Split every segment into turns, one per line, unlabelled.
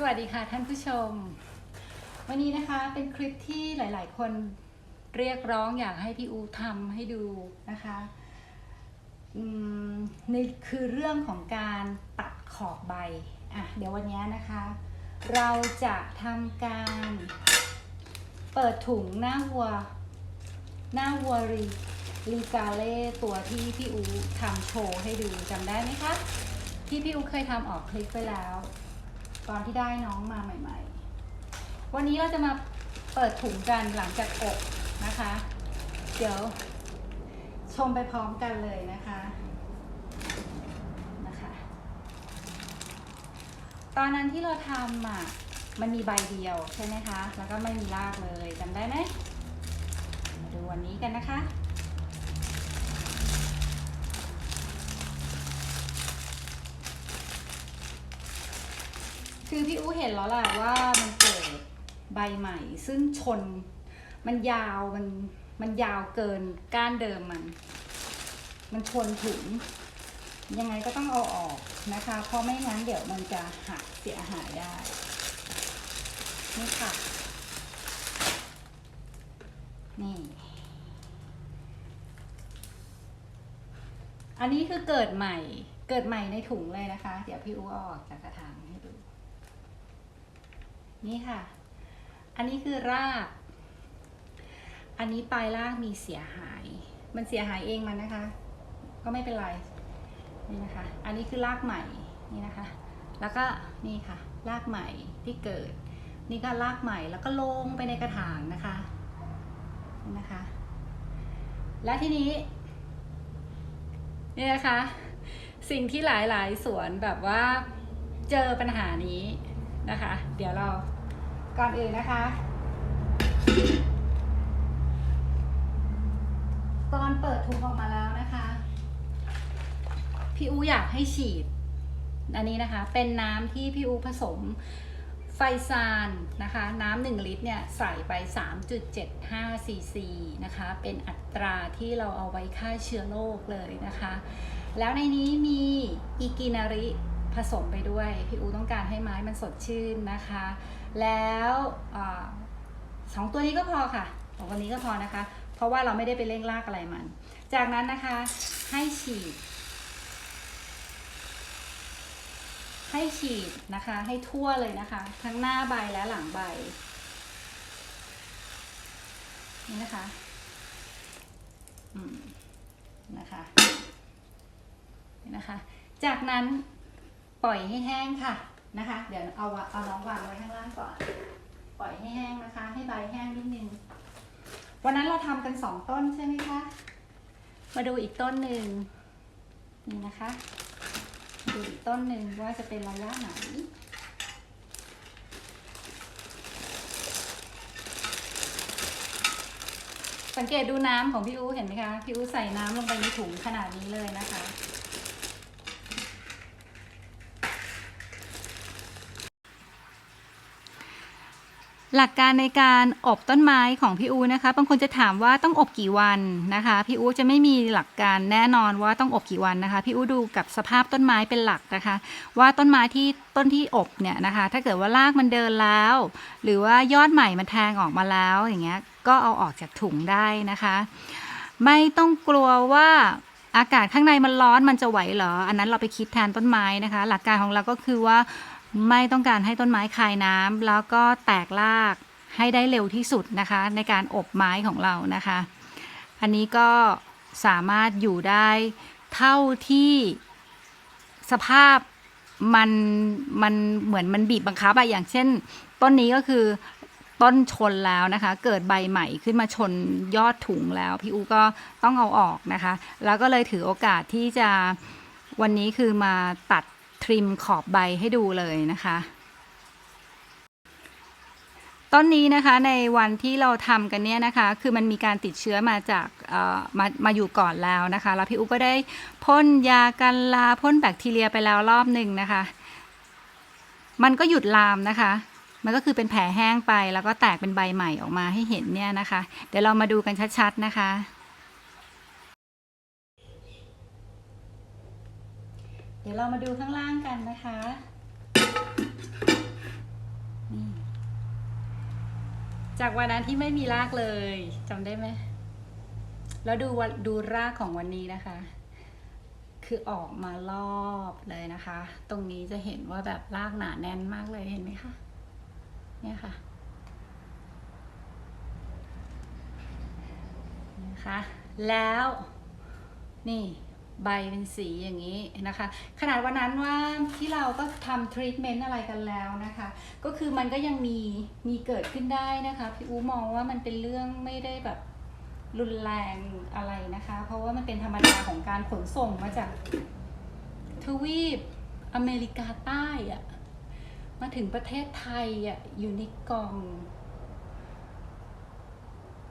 สวัสดีค่ะท่านผู้ชม วันนี้นะคะเป็นคลิปที่หลาย ๆ คนเรียกร้องอยากให้พี่อูทำให้ดูนะคะอืมนี่คือเรื่องของการตัดขอบใบอะเดี๋ยววันนี้นะคะ เราจะทำการเปิดถุงหน้าวัว หน้าวัวรีรีกาเล่ตัวที่พี่อูทำโชว์ให้ดูจำได้ไหมคะ ที่พี่อูเคยทำออกคลิปไปแล้ว ตอนที่ได้น้องมาใหม่ ๆ วันนี้เราจะมาเปิดถุงกันหลังจากอบนะคะ เดี๋ยวชมไปพร้อมกันเลยนะคะนะคะ ตอนนั้นที่เราทำอะมันมีใบเดียวใช่ไหมคะ แล้วก็ไม่มีรากเลยจำได้ไหมมาดูวันนี้กันนะคะ คือพี่อู้เห็นแล้วแหละว่ามันเกิดใบใหม่ ซึ่งชนมันยาวมันมันยาวเกินก้านเดิมมัน มันชนถุงยังไงก็ต้องเอาออกนะคะ เพราะไม่งั้นเดี๋ยวมันจะหักเสียหายได้ นี่ค่ะ นี่ อันนี้คือเกิดใหม่ เกิดใหม่ในถุงเลยนะคะ เดี๋ยวพี่อูเออกจากกระถาง นี่ค่ะ อันนี้คือราก อันนี้ปลายรากมีเสียหาย มันเสียหายเองมันนะคะ ก็ไม่เป็นไร นี่นะคะ อันนี้คือรากใหม่ นี่นะคะ แล้วก็นี่ค่ะ รากใหม่ที่เกิด นี่ก็รากใหม่ แล้วก็ลงไปในกระถางนะคะนี่นะคะ และทีนี้ นี่นะคะ สิ่งที่หลายๆ สวนแบบว่าเจอปัญหานี้ นะคะ เดี๋ยวเราก่อนอื่นนะคะ ตอนเปิดถุงออกมาแล้วนะคะ พี่อูอยากให้ฉีด อันนี้นะคะ เป็นน้ำที่พี่อูผสมไฟซานนะคะ น้ำหนึ่งลิตรเนี่ยใส่ไป 3.75ซีซีนะคะ เป็นอัตราที่เราเอาไว้ฆ่าเชื้อโรคเลยนะคะ แล้วในนี้มีอีกินาริ ผสมไปด้วย พี่อูต้องการให้ไม้มันสดชื่นนะคะ แล้วอสองตัวนี้ก็พอค่ะสองตัวนี้ก็พอนะคะ เพราะว่าเราไม่ได้ไปเร่งรากอะไรมัน จากนั้นนะคะให้ฉีด ให้ฉีดนะคะ ให้ทั่วเลยนะคะ ทั้งหน้าใบและหลังใบนี่นะคะอืมนะคะนี่นะคะ จากนั้น ปล่อยให้แห้งค่ะนะคะ เดี๋ยวเอาเอาน้องวางไว้ข้างล่างก่อน ปล่อยให้แห้งนะคะ ให้ใบแห้งนิดนึง วันนั้นเราทำกันสองต้นใช่ไหมคะ มาดูอีกต้นหนึ่งนี่นะคะ ดูอีกต้นหนึ่งว่าจะเป็นระยะไหนสังเกตดูน้ำของพี่อูเห็นไหมคะ พี่อูใส่น้ำลงไปในถุงขนาดนี้เลยนะคะ หลักการในการอบต้นไม้ของพี่อูนะคะ บางคนจะถามว่าต้องอบกี่วันนะคะ พี่อูจะไม่มีหลักการแน่นอนว่าต้องอบกี่วันนะคะ พี่อูดูกับสภาพต้นไม้เป็นหลักนะคะ ว่าต้นไม้ที่ต้นที่อบเนี่ยนะคะ ถ้าเกิดว่ารากมันเดินแล้ว หรือว่ายอดใหม่มันแทงออกมาแล้วอย่างเงี้ย ก็เอาออกจากถุงได้นะคะ ไม่ต้องกลัวว่าอากาศข้างในมันร้อนมันจะไหวเหรอ อันนั้นเราไปคิดแทนต้นไม้นะคะ หลักการของเราก็คือว่า ไม่ต้องการให้ต้นไม้คายน้ำแล้วก็แตกรากให้ได้เร็วที่สุดนะคะ ในการอบไม้ของเรานะคะ อันนี้ก็สามารถอยู่ได้เท่าที่สภาพมันมันเหมือนมันบีบบังคับอะอย่างเช่น ต้นนี้ก็คือต้นชนแล้วนะคะ เกิดใบใหม่ขึ้นมาชนยอดถุงแล้ว พี่อูก็ต้องเอาออกนะคะ แล้วก็เลยถือโอกาสที่จะวันนี้คือมาตัด ริมขอบใบให้ดูเลยนะคะ ต้นนี้นะคะในวันที่เราทำกันเนี่ยนะคะ คือมันมีการติดเชื้อมาจากเอ่อมามาอยู่ก่อนแล้วนะคะ แล้วพี่อุ๊ก็ได้พ่นยากันลาพ่นแบคทีเรียไปแล้วรอบหนึ่งนะคะ มันก็หยุดลามนะคะมันก็คือเป็นแผลแห้งไปแล้วก็แตกเป็นใบใหม่ออกมาให้เห็นเนี่ยนะคะ เดี๋ยวเรามาดูกันชัดๆนะคะ เดี๋ยวเรามาดูข้างล่างกันนะคะนี่จากวันนั้นที่ไม่มีรากเลยจำได้ไหมแล้วดูวดูรากของวันนี้นะคะ คือออกมารอบเลยนะคะ ตรงนี้จะเห็นว่าแบบรากหนาแน่นมากเลยเห็นไหมคะเนี่ยค่ะนะคะแล้วนี่ ใบเป็นสีอย่างนี้นะคะ ขนาดวันนั้นว่าที่เราก็ทำทรีทเมนต์อะไรกันแล้วนะคะ ก็คือมันก็ยังมีมีเกิดขึ้นได้นะคะ พี่อูมองว่ามันเป็นเรื่องไม่ได้แบบรุนแรงอะไรนะคะ เพราะว่ามันเป็นธรรมดาของการขนส่งมาจากทวีปอเมริกาใต้อะมาถึงประเทศไทยอะอยู่ในกล่อง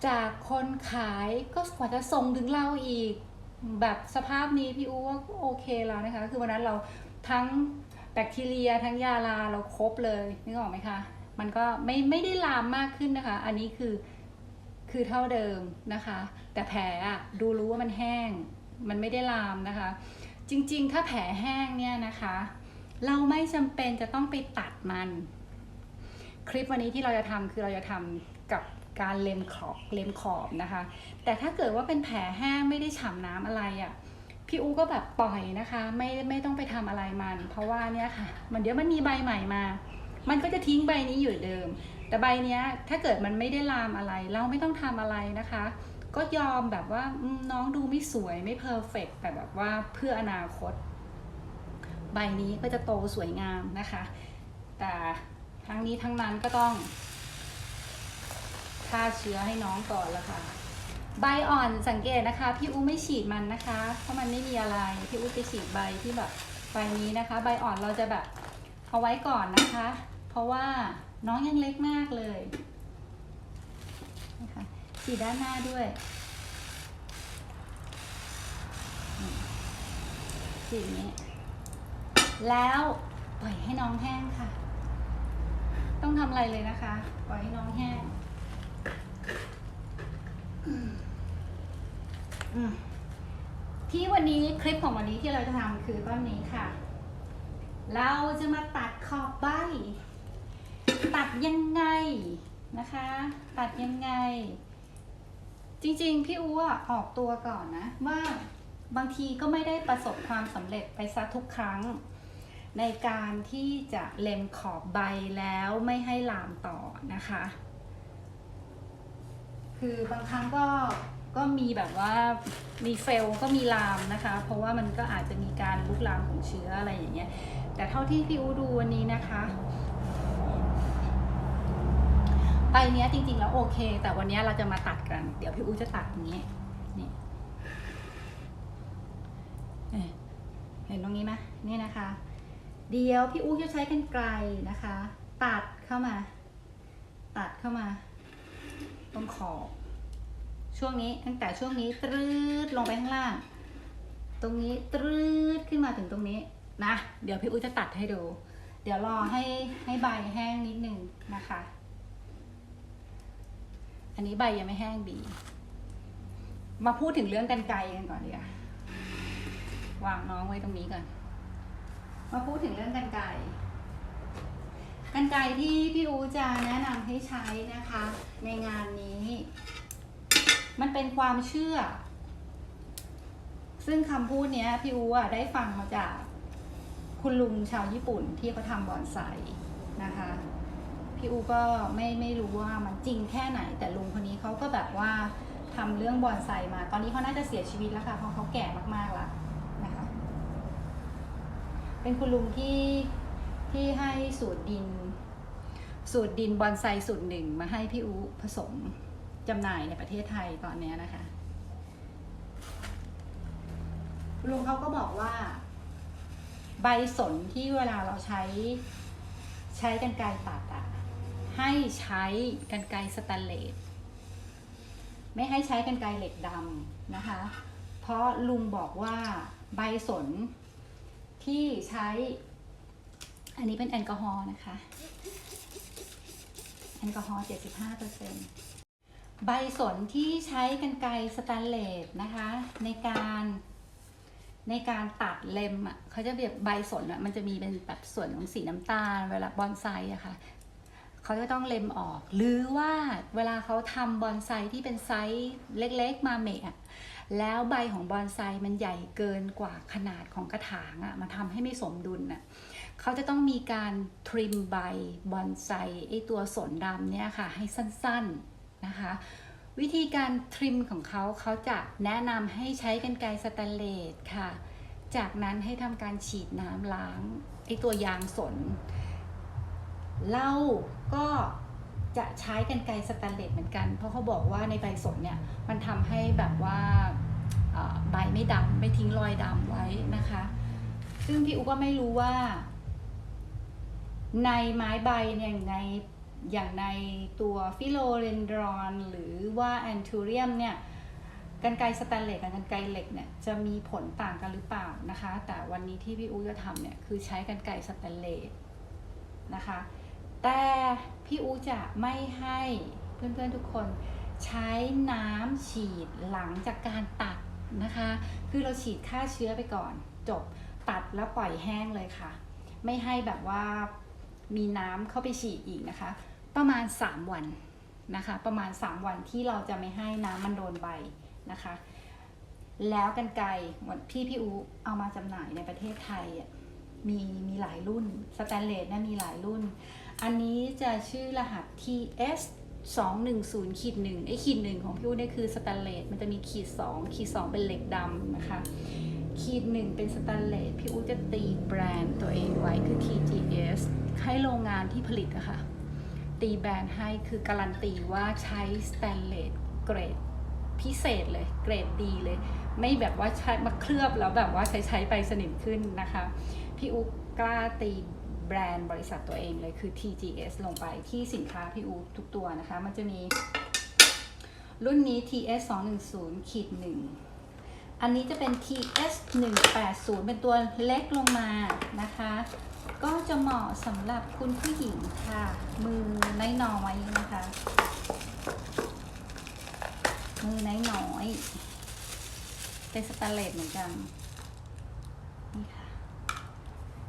จากคนขายก็กว่าจะส่งถึงเราอีก แบบสภาพนี้พี่อูว่าก็โอเคแล้วนะคะ คือวันนั้นเราทั้งแบคทีเรียทั้งยาลาเราครบเลยนึกออกไหมคะ มันก็ไม่ไม่ได้ลามมากขึ้นนะคะ อันนี้คือคือเท่าเดิมนะคะ แต่แผลอะดูรู้ว่ามันแห้ง มันไม่ได้ลามนะคะ จริงๆ ถ้าแผลแห้งเนี่ยนะคะ เราไม่จำเป็นจะต้องไปตัดมัน คลิปวันนี้ที่เราจะทำคือเราจะทำกับ การเล็มขอบเล็มขอบนะคะ แต่ถ้าเกิดว่าเป็นแผลแห้งไม่ได้ฉ่ำน้ำอะไรอะ่ะพี่อูก็แบบปล่อยนะคะ ไม่ไม่ต้องไปทำอะไรมัน เพราะว่าเนี่ยค่ะ มันเดี๋ยวมันมีใบใหม่มา มันก็จะทิ้งใบนี้อยู่เดิม แต่ใบเนี้ยถ้าเกิดมันไม่ได้ลามอะไร เราไม่ต้องทำอะไรนะคะ ก็ยอมแบบว่าน้องดูไม่สวยไม่เพอร์เฟกแต่แบบว่าเพื่ออนาคต ใบนี้ก็จะโตสวยงามนะคะ แต่ทั้งนี้ทั้งนั้นก็ต้อง ฆ่าเชื้อให้น้องก่อนละค่ะ ใบอ่อนสังเกตนะคะ พี่อูไม่ฉีดมันนะคะ เพราะมันไม่มีอะไรพี่อูจะฉีดใบที่แบบใบนี้นะคะ ใบอ่อนเราจะแบบเอาไว้ก่อนนะคะ เพราะว่าน้องยังเล็กมากเลยนะคะฉีดด้านหน้าด้วยฉีดนี้แล้วปล่อยให้น้องแห้งค่ะ ต้องทำอะไรเลยนะคะ ปล่อยให้น้องแห้งอืมอืม ที่วันนี้คลิปของวันนี้ที่เราจะทำคือต้นนี้ค่ะ เราจะมาตัดขอบใบ ตัดยังไงนะคะ ตัดยังไง จริงๆ พี่อู๋อออกตัวก่อนนะ ว่าบางทีก็ไม่ได้ประสบความสำเร็จไปซะทุกครั้ง ในการที่จะเล็มขอบใบแล้วไม่ให้ลามต่อนะคะ คือบางครั้งก็ ก็มีแบบว่ามีเฟลก็มีลามนะคะ เพราะว่ามันก็อาจจะมีการลุกลามของเชื้ออะไรอย่างเงี้ย แต่เท่าที่พี่อูดูวันนี้นะคะใบเนี้ยจริงๆแล้วโอเค แต่วันเนี้ยเราจะมาตัดกัน เดี๋ยวพี่อูจะตัดอย่างนี้นี่เอ๊ะเห็นตรงนี้ไหมนี่นะคะ เดี๋ยวพี่อูจะใช้กันไกลนะคะ ตัดเข้ามา ตัดเข้ามา ตรงขอบ ช่วงนี้ตั้งแต่ช่วงนี้ตรืดลงไปข้างล่าง ตรงนี้ตรืดขึ้นมาถึงตรงนี้นะ เดี๋ยวพี่อูจะตัดให้ดู เดี๋ยวรอให้ให้ใบแห้งนิดนึงนะคะ อันนี้ใบยังไม่แห้งดีมาพูดถึงเรื่องกันไกลกันก่อนดีกว่าวางน้องไว้ตรงนี้ก่อน มาพูดถึงเรื่องกันไกรกันไกรที่พี่อูจะแนะนำให้ใช้นะคะ ในงานนี้ มันเป็นความเชื่อ ซึ่งคำพูดเนี้ย พี่อูอะได้ฟังมาจากคุณลุงชาวญี่ปุ่นที่เขาทำบอนไซนะคะ พี่อูก็ไม่ไม่รู้ว่ามันจริงแค่ไหน แต่ลุงคนนี้เขาก็แบบว่าทำเรื่องบอนไซมา ตอนนี้เขาน่าจะเสียชีวิตแล้วค่ะเพราะเขาแก่มากๆแล้วนะคะ เป็นคุณลุงที่ที่ให้สูตรดิน สูตรดินบอนไซสูตรหนึ่งมาให้พี่อูผสม จำหน่ายในประเทศไทยตอนนี้นะคะคุณลุงเขาก็บอกว่า ใบสนที่เวลาเราใช้ใช้กันไกรตัดอะให้ใช้กันไกรสแตนเลสไม่ให้ใช้กันไกรเหล็กดำนะคะ เพราะลุงบอกว่าใบสนที่ใช้ อันนี้เป็นแอลกอฮอล์นะคะ แอลกอฮอล์75เปอร์เซ็น ใบสนที่ใช้กันไกรสแตนเลสนะคะ ในการในการตัดเล็มอะเขาจะแบบใบสนอะมันจะมีเป็นแบบส่วนของสีน้ำตาล เวลาบอนไซอะค่ะเขาจะต้องเล็มออก หรือว่าเวลาเขาทำบอนไซที่เป็นไซส์เล็กๆมาเมะอะแล้วใบของบอนไซมันใหญ่เกินกว่าขนาดของกระถางอะมันทำให้ไม่สมดุลน่ะเขาจะต้องมีการทริมใบบอนไซไอตัวสนดำเนี่ยค่ะ ให้สั้นๆ นะคะ วิธีการทริมของเขาเขาจะแนะนำให้ใช้กันไกรสแตนเลสค่ะ จากนั้นให้ทำการฉีดน้ำล้างไอตัวยางสนเราก็จะใช้กันไกรสแตนเลสเหมือนกัน เพราะเขาบอกว่าในใบสนเนี่ยมันทำให้แบบว่าใบไม่ดำไม่ทิ้งรอยดำไว้นะคะ ซึ่งพี่อูก็ไม่รู้ว่า ในไม้ใบเนี่ยย่างใน อย่างในตัวฟิโลเรนดรอนหรือว่าแอนทูเรียมเนี่ยกันไกสแตนเลสกับกันไกเหล็กเนี่ยจะมีผลต่างกันหรือเปล่านะคะ แต่วันนี้ที่พี่อูจะทำเนี่ยคือใช้กันไกสแตนเลสนะคะ แต่พี่อูจะไม่ให้เพื่อนๆทุกคนใช้น้ำฉีดหลังจากการตัดนะคะ คือเราฉีดฆ่าเชื้อไปก่อน จบตัดแล้วปล่อยแห้งเลยค่ะ ไม่ให้แบบว่ามีน้ำเข้าไปฉีดอีกนะคะ ประมาณ 3 วันนะคะ ประมาณ 3 วันที่เราจะไม่ให้น้ำมันโดนใบนะคะ แล้วกันไกรวันที่พี่อูเอามาจำหน่ายในประเทศไทยมีมีหลายรุ่นสแตนเลสนะมีหลายรุ่น อันนี้จะชื่อรหัส TS 210ขีดหนึ่งไอ้ขีดหนึ่งของพี่อูเนี่ยคือสแตนเลสมันจะมีขีด 2 ขีด 2 เป็นเหล็กดำนะคะขีดหนึ่งเป็นสแตนเลสพี่อูจะตีแบรนด์ตัวเองไว้คือ TGS ให้โรงงานที่ผลิตอะค่ะ ตีแบรนด์ให้คือการันตีว่าใช้สแตนเลสเกรดพิเศษเลยเกรดดีเลย ไม่แบบว่าใช้มาเคลือบแล้วแบบว่าใช้ใช้ไปสนิมขึ้นนะคะ พี่อูกล้าตีแบรนด์บริษัทตัวเองเลยคือ TGS ลงไปที่สินค้าพี่อูทุกตัวนะคะ มันจะมีรุ่นนี้ TS 210ขีดหนึ่งอันนี้จะเป็น TS 180เป็นตัวเล็กลงมานะคะ ก็จะเหมาะสำหรับคุณผู้หญิงค่ะ มือน้อยๆนะคะ มือน้อยๆเป็นสแตนเลสเหมือนกันนี่ค่ะ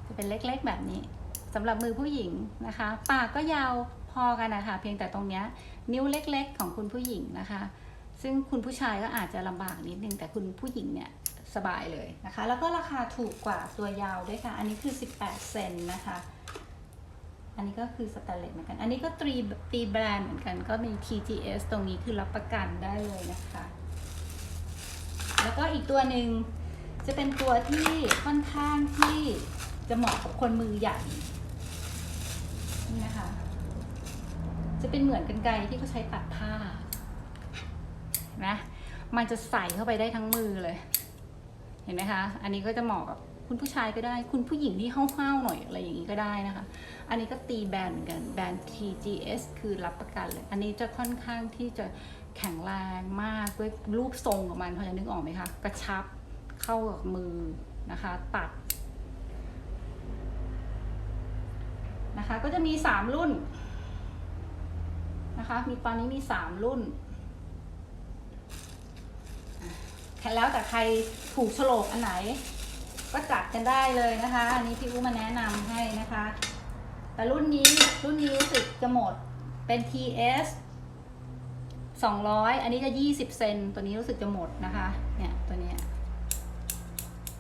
จะเป็นเล็กๆแบบนี้สำหรับมือผู้หญิงนะคะ ปากก็ยาวพอกันนะคะ เพียงแต่ตรงเนี้ยนิ้วเล็ก ๆ ของคุณผู้หญิงนะคะ ซึ่งคุณผู้ชายก็อาจจะลำบากนิดนึงแต่คุณผู้หญิงเนี่ย สบายเลยนะคะ แล้วก็ราคาถูกกว่าตัวยาวด้วยค่ะ อันนี้คือ 18 เซนนะคะ อันนี้ก็คือสแตนเลสเหมือนกัน อันนี้ก็ตรีตีแบรนด์เหมือนกัน ก็มี TGS ตรงนี้คือรับประกันได้เลยนะคะ แล้วก็อีกตัวหนึ่งจะเป็นตัวที่ค่อนข้างที่จะเหมาะกับคนมือใหญ่นี่นะคะ จะเป็นเหมือนกันไกรที่เขาใช้ตัดผ้านะมันจะใส่เข้าไปได้ทั้งมือเลย ห็นไหมคะ อันนี้ก็จะเหมาะกับคุณผู้ชายก็ได้ คุณผู้หญิงที่ห้าวๆหน่อยอะไรอย่างนี้ก็ได้นะคะ อันนี้ก็ตีแบรนด์เหมือนกัน แบรนด์ TGS คือรับประกันเลย อันนี้จะค่อนข้างที่จะแข็งแรงมากด้วยรูปทรงของมันพอจะนึกออกไหมคะ กระชับเข้ากับมือนะคะ ตัดนะคะ ก็จะมี 3 รุ่นนะคะ มีตอนนี้มี 3 รุ่น แล้วแต่ใครถูกโฉลกอันไหน ก็จัดกันได้เลยนะคะ อันนี้พี่อู้มาแนะนำให้นะคะ แต่รุ่นนี้รุ่นนี้รู้สึกจะหมดเป็น TS 200 อันนี้จะ20เซนตัวนี้รู้สึกจะหมดนะคะ เนี่ยตัวนี้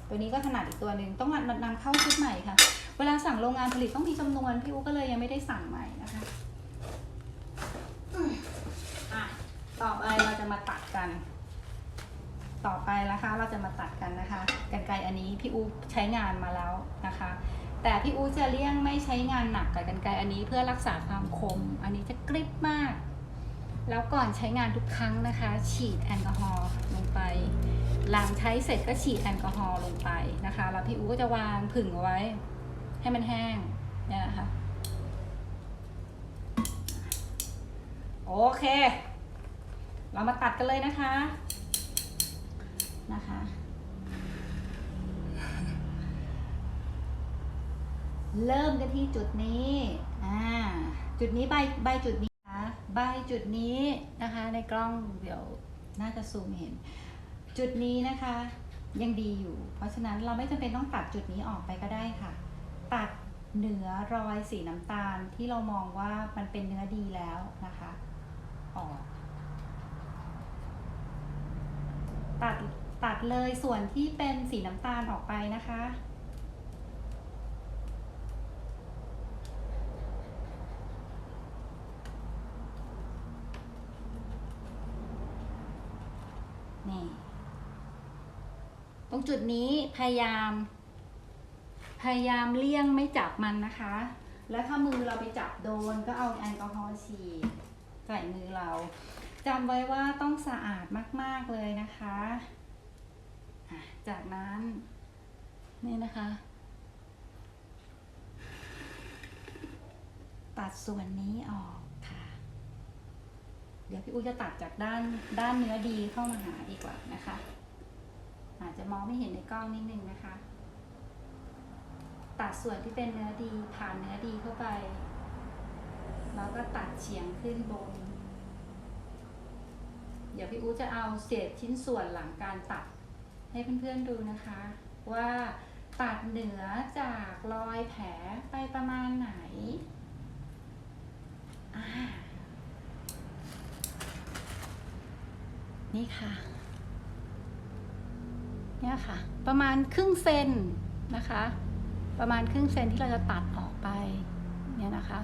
ตัวนี้ก็ขนาดอีกตัวหนึ่งต้องนำเข้าชุดใหม่ค่ะ เวลาสั่งโรงงานผลิตต้องมีจำนวนพี่อู้ก็เลยยังไม่ได้สั่งใหม่นะคะอะต่อไปเราจะมาตัดกัน ต่อไปนะคะ เราจะมาตัดกันนะคะกันไกรอันนี้พี่อูใช้งานมาแล้วนะคะ แต่พี่อูจะเลี่ยงไม่ใช้งานหนักกับกันไกรอันนี้เพื่อรักษาความคม อันนี้จะกริบมาก แล้วก่อนใช้งานทุกครั้งนะคะ ฉีดแอลกอฮอล์ลงไป หลังใช้เสร็จก็ฉีดแอลกอฮอล์ลงไปนะคะ แล้วพี่อูก็จะวางผึ่งเอาไว้ ให้มันแห้งเนี่ยนะคะโอเค เรามาตัดกันเลยนะคะ นะคะ เริ่มกันที่จุดนี้อ่าจุดนี้ใบใบจุดนี้นะคะใบจุดนี้นะคะ ในกล้องเดี๋ยวน่าจะซูมเห็น จุดนี้นะคะ ยังดีอยู่ เพราะฉะนั้นเราไม่จำเป็นต้องตัดจุดนี้ออกไปก็ได้ค่ะ ตัดเหนือรอยสีน้ำตาลที่เรามองว่ามันเป็นเนื้อดีแล้วนะคะ ออก ตัด ตัดเลยส่วนที่เป็นสีน้ำตาลออกไปนะคะ นี่ ตรงจุดนี้พยายาม พยายามเลี่ยงไม่จับมันนะคะ แล้วถ้ามือเราไปจับโดนก็เอาแอลกอฮอล์ฉีดใส่มือเราจำไว้ว่าต้องสะอาดมาก ๆ เลยนะคะอะ จากนั้น นี่นะคะ ตัดส่วนนี้ออกค่ะ เดี๋ยวพี่อุ้ยจะตัดจากด้านด้านเนื้อดีเข้ามาหาดีกว่านะคะ อาจจะมองไม่เห็นในกล้องนิดนึงนะคะ ตัดส่วนที่เป็นเนื้อดีผ่านเนื้อดีเข้าไป แล้วก็ตัดเฉียงขึ้นบนเดี๋ยวพี่อู๋จะเอาเศษชิ้นส่วนหลังการตัด ให้เพื่อนๆดูนะคะ ว่าตัดเหนือจากรอยแผลไปประมาณไหนนี่ค่ะ เนี่ยค่ะ ประมาณครึ่งเซนนะคะ ประมาณครึ่งเซนที่เราจะตัดออกไป เนี่ยนะคะ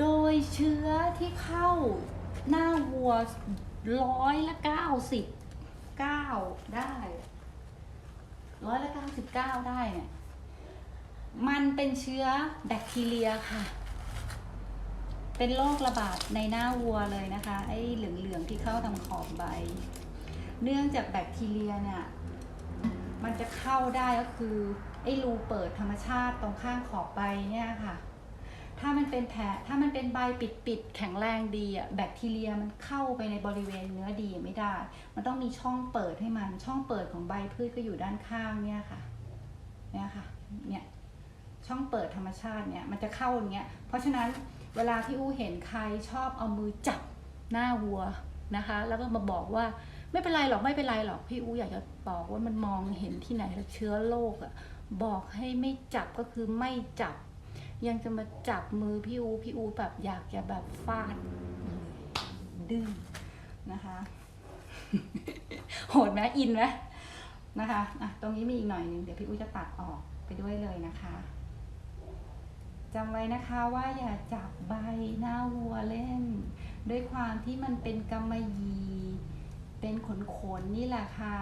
โดยเชื้อที่เข้าหน้าวัวร้อยละเก้าสิบ เก้าได้ร้อยละเก้าสิบเก้าได้เนี่ยมันเป็นเชื้อแบคทีเรียค่ะ เป็นโรคระบาดในหน้าวัวเลยนะคะ ไอ้เหลืองๆที่เข้าทางขอบใบ เนื่องจากแบคทีเรียเนี่ย มันจะเข้าได้ก็คือ ไอ้รูเปิดธรรมชาติตรงข้างขอบใบเนี่ยค่ะ ถ้ามันเป็นแผลถ้ามันเป็นใบปิดปิดแข็งแรงดีอะแบคทีเรียมันเข้าไปในบริเวณเนื้อดีไม่ได้ มันต้องมีช่องเปิดให้มันช่องเปิดของใบพืชก็อยู่ด้านข้างเนี่ยค่ะเนี่ยค่ะเนี่ยช่องเปิดธรรมชาติเนี่ยมันจะเข้าอย่างเงี้ยเพราะฉะนั้นเวลาพี่อู้เห็นใครชอบเอามือจับหน้าวัวนะคะ แล้วก็มาบอกว่าไม่เป็นไรหรอกไม่เป็นไรหรอกพี่อูอยากจะบอกว่ามันมองเห็นที่ไหนแล้วเชื้อโรคอะบอกให้ไม่จับก็คือไม่จับ ยังจะมาจับมือพี่อูพี่อูแบบอยากจะแบบฟาดเลยดื้อนะคะโหดไหมอินไหมนะคะอะตรงนี้มีอีกหน่อยหนึงเดี๋ยวพี่อูจะตัดออกไปด้วยเลยนะคะจำไว้นะคะว่าอย่าจับใบหน้าวัวเล่น ด้วยความที่มันเป็นกำมะหยี่เป็นขนขนๆนี่แหละค่ะ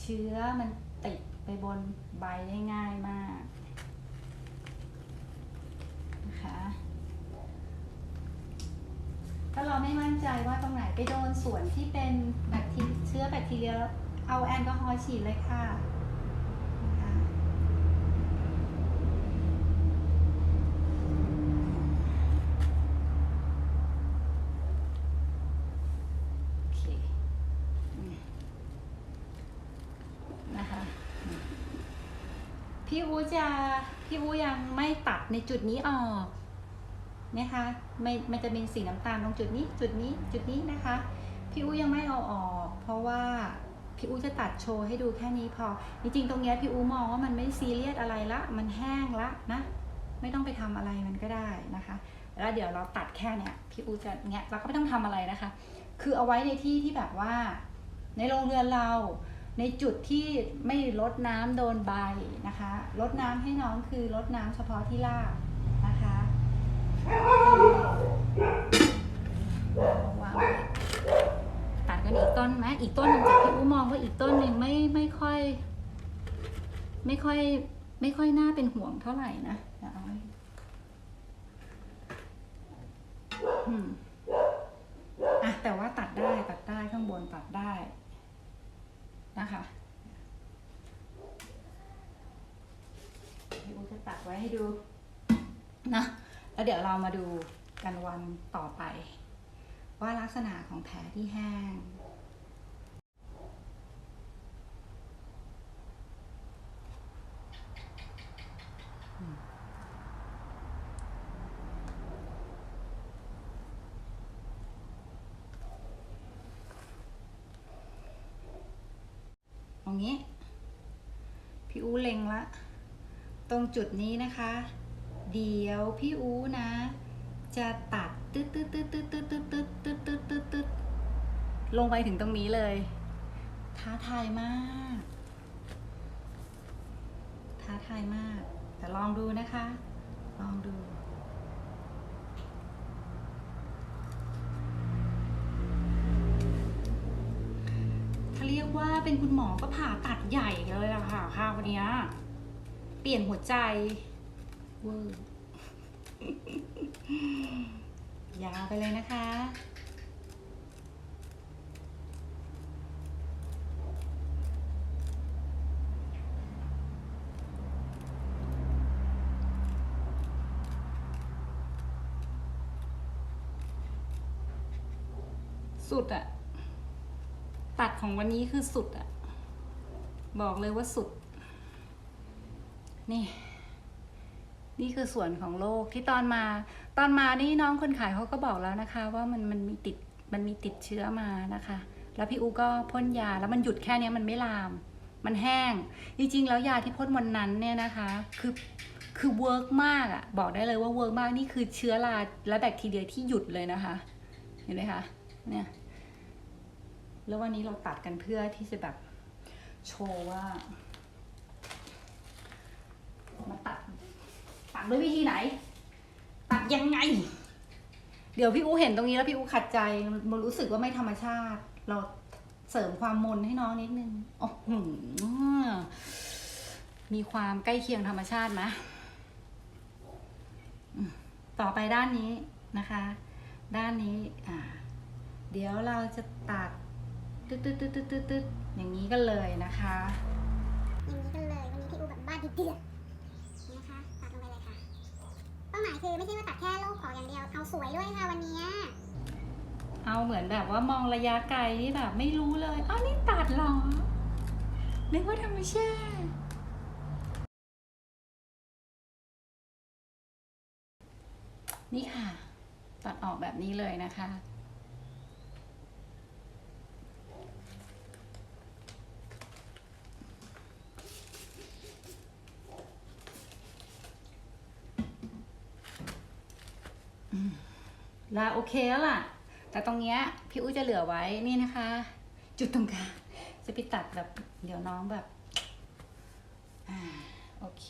เชื้อมันติดไปบนใบได้ง่ายมากนะคะถ้าเราไม่มั่น ใจว่าตรงไหนไปโดนส่วนที่เป็นแบคทีเชื้อแบคทีเรียเอาแอลกอฮอล์ฉีดเลยค่ะนะคะพี่อูจะพี่อูยังไม่ตัดในจุดนี้ออก นะคะไม่มันจะมีสีน้ำตาลตรงจุดนี้จุดนี้จุดนี้นะคะ พี่อูยังไม่เอาออก เพราะว่าพี่อูจะตัดโชว์ให้ดูแค่นี้พอ จริงๆ ตรงนี้พี่อูมองว่ามันไม่ซีเรียสอะไรละ มันแห้งละนะ ไม่ต้องไปทำอะไรมันก็ได้นะคะ แล้วเดี๋ยวเราตัดแค่เนี้ยพี่อูจะเนี้ยเราก็ไม่ต้องทำอะไรนะคะ คือเอาไว้ในที่ที่แบบว่า ในโรงเรือนเราในจุดที่ไม่ลดน้ำโดนใบนะคะ ลดน้ำให้น้องคือลดน้ำเฉพาะที่รากนะคะ วางไว้ตัดกันอีกต้นไหมอีกต้นหนึงจากที่อู้มองว่าอีกต้นหนึ่งไม่ไม่ค่อย ไม่ค่อย ไม่ค่อยน่าเป็นห่วงเท่าไหร่นะเอาไว้อะแต่ว่าตัดได้ตัดได้ข้างบนตัดได้นะคะพี่อูจะตัดไว้ให้ดูนะ แล้วเดี๋ยวเรามาดูกันวันต่อไป ว่าลักษณะของแผลที่แห้ง ตรงนี้ พี่อูเล็งละ ตรงจุดนี้นะคะ เดี๋ยวพี่อูนะ จะตัดตึ๊ดตึ๊ดตึ๊ดตึ๊ดตึ๊ดตึ๊ดตึ๊ดตึ๊ดตึ๊ดตึ๊ดตึ๊ดลงไปถึงตรงนี้เลย ท้าทายมาก ท้าทายมาก แต่ลองดูนะคะ ลองดูถ้าเรียกว่าเป็นคุณหมอก็ผ่าตัดใหญ่เลยอะค่ะค่ะวันนี้ เปลี่ยนหัวใจ เวอร์ ยาวไปเลยนะคะ สุดอะตัดของวันนี้คือสุดอะบอกเลยว่าสุด นี่ นี่คือส่วนของโลกที่ตอนมา ตอนมานี่น้องคนขายเขาก็บอกแล้วนะคะ ว่ามันมันมีติดมันมีติดเชื้อมานะคะ แล้วพี่อูก็พ่นยาแล้วมันหยุดแค่นี้มันไม่ลาม มันแห้ง จริงๆ แล้วยาที่พ่นวันนั้นเนี่ยนะคะ คือคือเวิร์กมากอะบอกได้เลยว่าเวิร์กมากนี่คือเชื้อราและแบคทีเรียที่หยุดเลยนะคะ เห็นไหมคะเนี่ยแล้ววันนี้เราตัดกันเพื่อที่จะแบบโชว์ว่ามาตัด ตัดด้วยวิธีไหนตัดยังไง เดี๋ยวพี่อูเห็นตรงนี้แล้วพี่อูขัดใจมันรู้สึกว่าไม่ธรรมชาติ เราเสริมความมนให้น้องนิดนึงโอ้โหมีความใกล้เคียงธรรมชาติไหมอืมต่อไปด้านนี้นะคะ ด้านนี้อ่า เดี๋ยวเราจะตัดตึ๊ดตึ๊ดตึ๊ดตึ๊ดตึ๊ดตึ๊ดอย่างนี้กันเลยนะคะ
อย่างนี้กันเลยวันนี้พี่อูแบบบ้าดิเดือดๆนี่นะคะตัดลงไปเลยค่ะเป้าหมายคือไม่ใช่ว่าตัดแค่โลกออกอย่างเดียว เอาสวยด้วยค่ะวันนี้
เอาเหมือนแบบว่ามองระยะไกลนี่แบบไม่รู้เลยอ้าวนี่ตัดเหรอนึกว่าธรรมชาตินี่ค่ะ ตัดออกแบบนี้เลยนะคะ แล้วโอเคแล้วล่ะ แต่ตรงเนี้ยพี่อุ้ยจะเหลือไว้นี่นะคะ จุดตรงกลางจะไปตัดแบบเดี๋ยวน้องแบบโอเค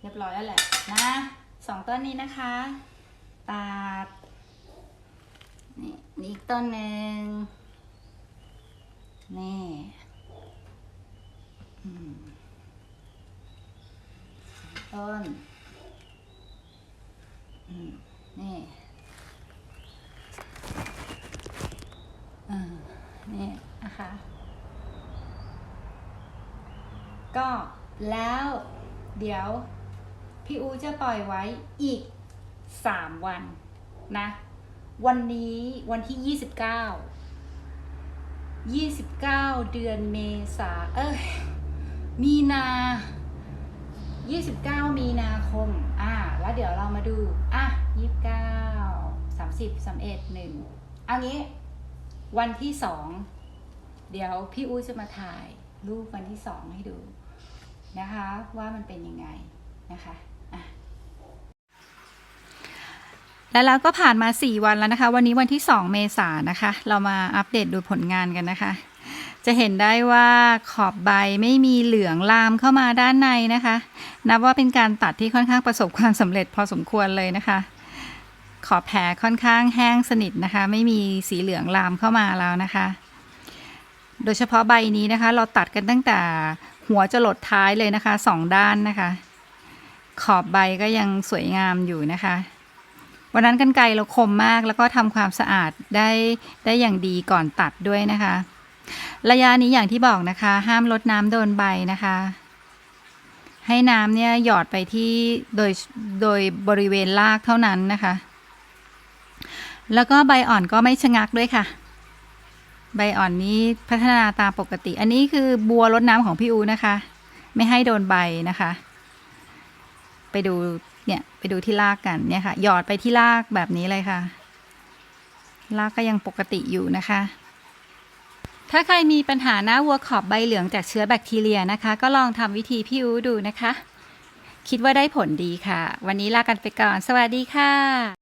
เรียบร้อยแล้วแหละนะสองต้นนี้นะคะตัดนี่นี่อีกต้นหนึ่งนี่ต้นนี่ อ่า นี่นะคะ ก็แล้วเดี๋ยวพี่อูจะปล่อยไว้อีก 3 วันนะ วันนี้วันที่ 29 29 เดือนเมษาเอ้ยมีนา 29 มีนาคม อ่า แล้วเดี๋ยวเรามาดู อะ 29 30 31 1เอางี้ วันที่สองเดี๋ยวพี่อู้จะมาถ่ายรูปวันที่สองให้ดู นะคะว่ามันเป็นยังไงนะคะแล้วเราก็ผ่านมา 4 วันแล้วนะคะ วันนี้วันที่ 2 เมษายนนะคะ เรามาอัปเดตดูผลงานกันนะคะ จะเห็นได้ว่าขอบใบไม่มีเหลืองลามเข้ามาด้านในนะคะ นับว่าเป็นการตัดที่ค่อนข้างประสบความสำเร็จพอสมควรเลยนะคะ ขอบแผลค่อนข้างแห้งสนิทนะคะ ไม่มีสีเหลืองลามเข้ามาแล้วนะคะ โดยเฉพาะใบนี้นะคะ เราตัดกันตั้งแต่หัวจรดท้ายเลยนะคะสองด้านนะคะ ขอบใบก็ยังสวยงามอยู่นะคะ วันนั้นกันไกรเราคมมากแล้วก็ทำความสะอาดได้ได้อย่างดีก่อนตัดด้วยนะคะ ระยะนี้อย่างที่บอกนะคะ ห้ามลดน้ำโดนใบนะคะ ให้น้ำเนี่ยหยอดไปที่โดยโดยบริเวณรากเท่านั้นนะคะ แล้วก็ใบอ่อนก็ไม่ชะงักด้วยค่ะ ใบอ่อนนี้พัฒนาตามปกติ อันนี้คือบัวรดน้ำของพี่อูนะคะ ไม่ให้โดนใบนะคะ ไปดูเนี่ยไปดูที่รากกันเนี่ยค่ะ หยอดไปที่รากแบบนี้เลยค่ะรากก็ยังปกติอยู่นะคะ ถ้าใครมีปัญหาหน้าวัวขอบใบเหลืองจากเชื้อแบคทีเรียนะคะ ก็ลองทำวิธีพี่อูดูนะคะ คิดว่าได้ผลดีค่ะ วันนี้ลากันไปก่อน สวัสดีค่ะ